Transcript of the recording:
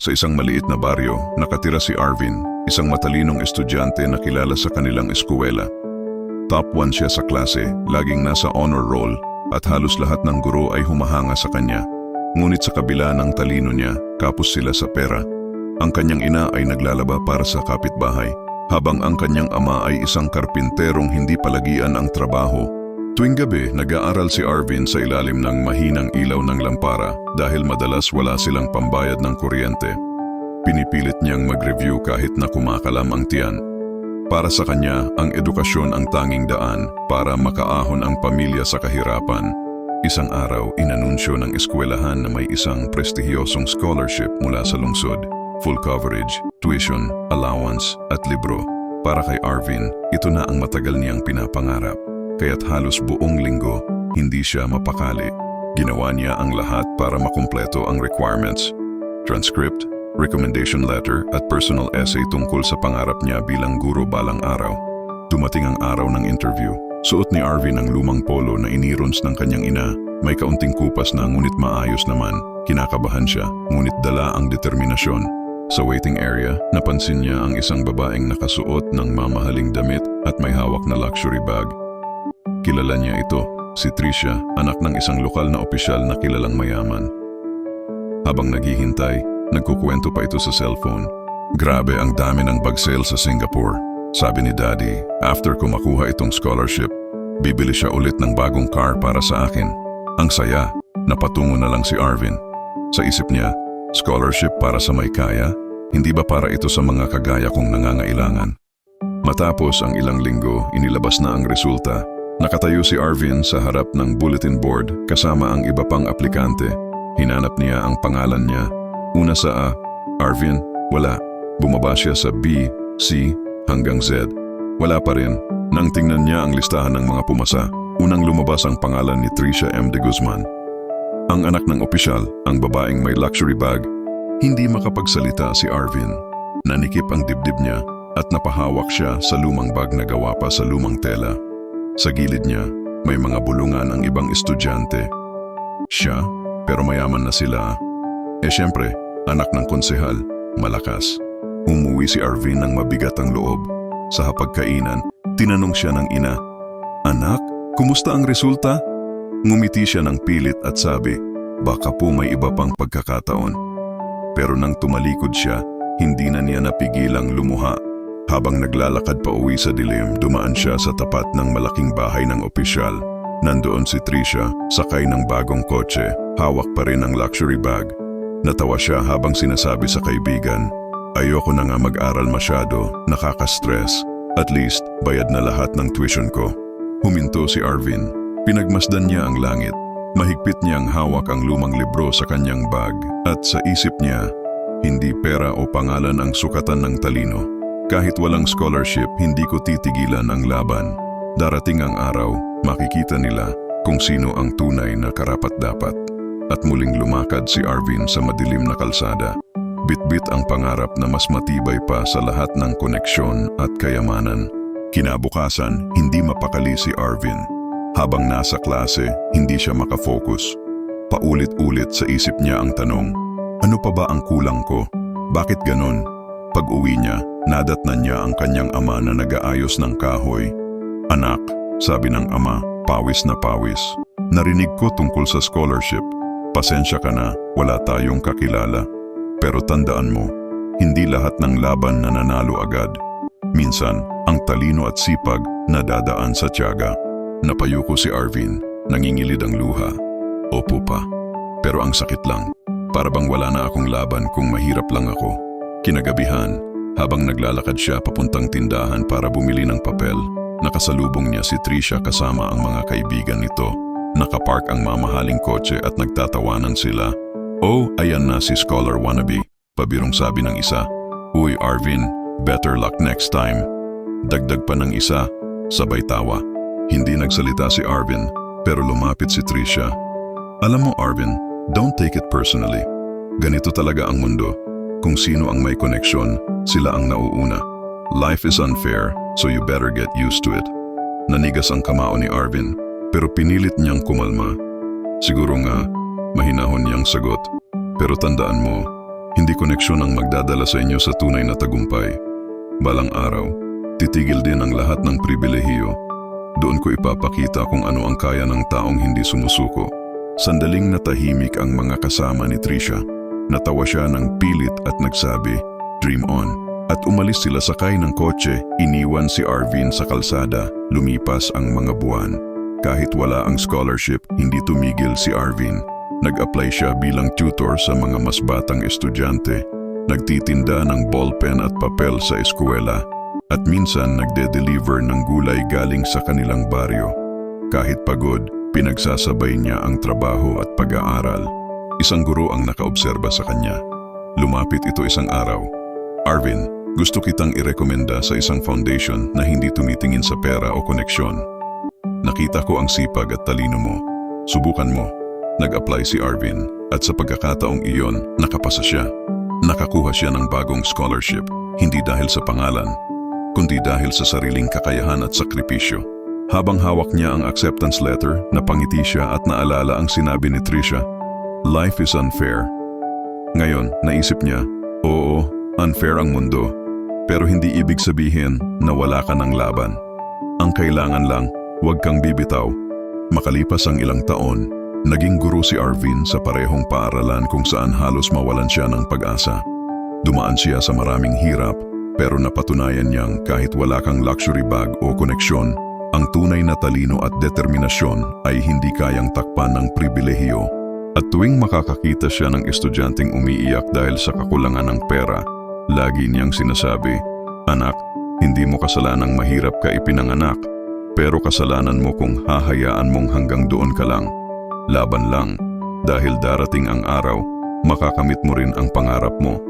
Sa isang maliit na baryo, nakatira si Arvin, isang matalinong estudyante na kilala sa kanilang eskwela. Top 1 siya sa klase, laging nasa honor roll, at halos lahat ng guro ay humahanga sa kanya. Ngunit sa kabila ng talino niya, kapos sila sa pera. Ang kanyang ina ay naglalaba para sa kapitbahay, habang ang kanyang ama ay isang karpinterong hindi palagian ang trabaho. Tuwing gabi, nag-aaral si Arvin sa ilalim ng mahinang ilaw ng lampara dahil madalas wala silang pambayad ng kuryente. Pinipilit niyang mag-review kahit na kumakalam ang tiyan. Para sa kanya, ang edukasyon ang tanging daan para makaahon ang pamilya sa kahirapan. Isang araw, inanunsyo ng eskwelahan na may isang prestihiyosong scholarship mula sa lungsod. Full coverage, tuition, allowance, at libro. Para kay Arvin, ito na ang matagal niyang pinapangarap. Kaya't halos buong linggo, hindi siya mapakali. Ginawa niya ang lahat para makumpleto ang requirements. Transcript, recommendation letter at personal essay tungkol sa pangarap niya bilang guro balang araw. Dumating ang araw ng interview. Suot ni Arvin ang lumang polo na inirons ng kanyang ina. May kaunting kupas na ngunit maayos naman. Kinakabahan siya, ngunit dala ang determinasyon. Sa waiting area, napansin niya ang isang babaeng nakasuot ng mamahaling damit at may hawak na luxury bag. Kilala niya ito, si Tricia, anak ng isang lokal na opisyal na kilalang mayaman. Habang naghihintay, nagkukwento pa ito sa cellphone. Grabe ang dami ng bag sale sa Singapore. Sabi ni Daddy, after ko makuha itong scholarship, bibili siya ulit ng bagong car para sa akin. Ang saya, napatungo na lang si Arvin. Sa isip niya, scholarship para sa may kaya, hindi ba para ito sa mga kagaya kong nangangailangan? Matapos ang ilang linggo, inilabas na ang resulta. Nakatayo si Arvin sa harap ng bulletin board kasama ang iba pang aplikante. Hinanap niya ang pangalan niya. Una sa A, Arvin, wala. Bumaba siya sa B, C, hanggang Z. Wala pa rin. Nang tingnan niya ang listahan ng mga pumasa, unang lumabas ang pangalan ni Tricia M. de Guzman. Ang anak ng opisyal, ang babaeng may luxury bag, hindi makapagsalita si Arvin. Nanikip ang dibdib niya at napahawak siya sa lumang bag na gawa pa sa lumang tela. Sa gilid niya, may mga bulungan ang ibang estudyante. Siya, pero mayaman na sila. Eh syempre, anak ng konsehal, malakas. Umuwi si Arvin ng mabigat ang loob. Sa hapagkainan, tinanong siya ng ina, Anak, kumusta ang resulta? Ngumiti siya ng pilit at sabi, baka po may iba pang pagkakataon. Pero nang tumalikod siya, hindi na niya napigilang lumuha. Habang naglalakad pa uwi sa dilim, dumaan siya sa tapat ng malaking bahay ng opisyal. Nandoon si Tricia, sakay ng bagong kotse, hawak pa rin ang luxury bag. Natawa siya habang sinasabi sa kaibigan, Ayoko na nga mag-aral masyado, nakaka-stress. At least, bayad na lahat ng tuition ko. Huminto si Arvin. Pinagmasdan niya ang langit. Mahigpit niyang hawak ang lumang libro sa kanyang bag at sa isip niya, hindi pera o pangalan ang sukatan ng talino. Kahit walang scholarship, hindi ko titigilan ang laban. Darating ang araw, makikita nila kung sino ang tunay na karapat-dapat. At muling lumakad si Arvin sa madilim na kalsada. Bitbit ang pangarap na mas matibay pa sa lahat ng koneksyon at kayamanan. Kinabukasan, hindi mapakali si Arvin. Habang nasa klase, hindi siya makafocus. Paulit-ulit sa isip niya ang tanong, ano pa ba ang kulang ko? Bakit ganon? Pag uwi niya, nadatnan niya ang kanyang ama na nagaayos ng kahoy. Anak, sabi ng ama, pawis na pawis. Narinig ko tungkol sa scholarship. Pasensya ka na, wala tayong kakilala. Pero tandaan mo, hindi lahat ng laban nananalo agad. Minsan, ang talino at sipag nadadaan sa tiyaga. Napayuko si Arvin, nangingilid ang luha. Opo pa. Pero ang sakit lang, para bang wala na akong laban kung mahirap lang ako. Kinagabihan, habang naglalakad siya papuntang tindahan para bumili ng papel, nakasalubong niya si Tricia kasama ang mga kaibigan nito. Nakapark ang mamahaling kotse at nagtatawanan sila. Oh, ayan na si Scholar Wannabe. Pabirong sabi ng isa. Uy Arvin, better luck next time. Dagdag pa ng isa, sabay tawa. Hindi nagsalita si Arvin, pero lumapit si Tricia. Alam mo Arvin, don't take it personally. Ganito talaga ang mundo. Kung sino ang may koneksyon, sila ang nauuna. Life is unfair, so you better get used to it. Nanigas ang kamao ni Arvin, pero pinilit niyang kumalma. Siguro nga, mahinahon niyang sagot. Pero tandaan mo, Hindi koneksyon ang magdadala sa inyo sa tunay na tagumpay. Balang araw, titigil din ang lahat ng pribilehiyo. Doon ko ipapakita kung ano ang kaya ng taong hindi sumusuko. Sandaling natahimik ang mga kasama ni Trisha. Natawa siya ng pilit at nagsabi, Dream on. At umalis sila sakay ng kotse, iniwan si Arvin sa kalsada, lumipas ang mga buwan. Kahit wala ang scholarship, hindi tumigil si Arvin. Nag-apply siya bilang tutor sa mga mas batang estudyante. Nagtitinda ng ballpen at papel sa eskwela. At minsan nagde-deliver ng gulay galing sa kanilang baryo. Kahit pagod, pinagsasabay niya ang trabaho at pag-aaral. Isang guro ang nakaobserba sa kanya. Lumapit ito isang araw. Arvin, gusto kitang irekomenda sa isang foundation na hindi tumitingin sa pera o koneksyon. Nakita ko ang sipag at talino mo. Subukan mo. Nag-apply si Arvin at sa pagkakataong iyon, nakapasa siya. Nakakuha siya ng bagong scholarship, hindi dahil sa pangalan, kundi dahil sa sariling kakayahan at sakripisyo. Habang hawak niya ang acceptance letter, napangiti siya at naalala ang sinabi ni Trisha, Life is unfair. Ngayon, naisip niya, oo, unfair ang mundo, pero hindi ibig sabihin na wala ka ng laban. Ang kailangan lang, huwag kang bibitaw. Makalipas ang ilang taon, naging guro si Arvin sa parehong paaralan kung saan halos mawalan siya ng pag-asa. Dumaan siya sa maraming hirap, pero napatunayan niyang kahit wala kang luxury bag o koneksyon, ang tunay na talino at determinasyon ay hindi kayang takpan ng pribilehiyo. At tuwing makakakita siya ng estudyanteng umiiyak dahil sa kakulangan ng pera, lagi niyang sinasabi, Anak, hindi mo kasalanang mahirap ka ipinanganak, pero kasalanan mo kung hahayaan mong hanggang doon ka lang. Laban lang, dahil darating ang araw, makakamit mo rin ang pangarap mo.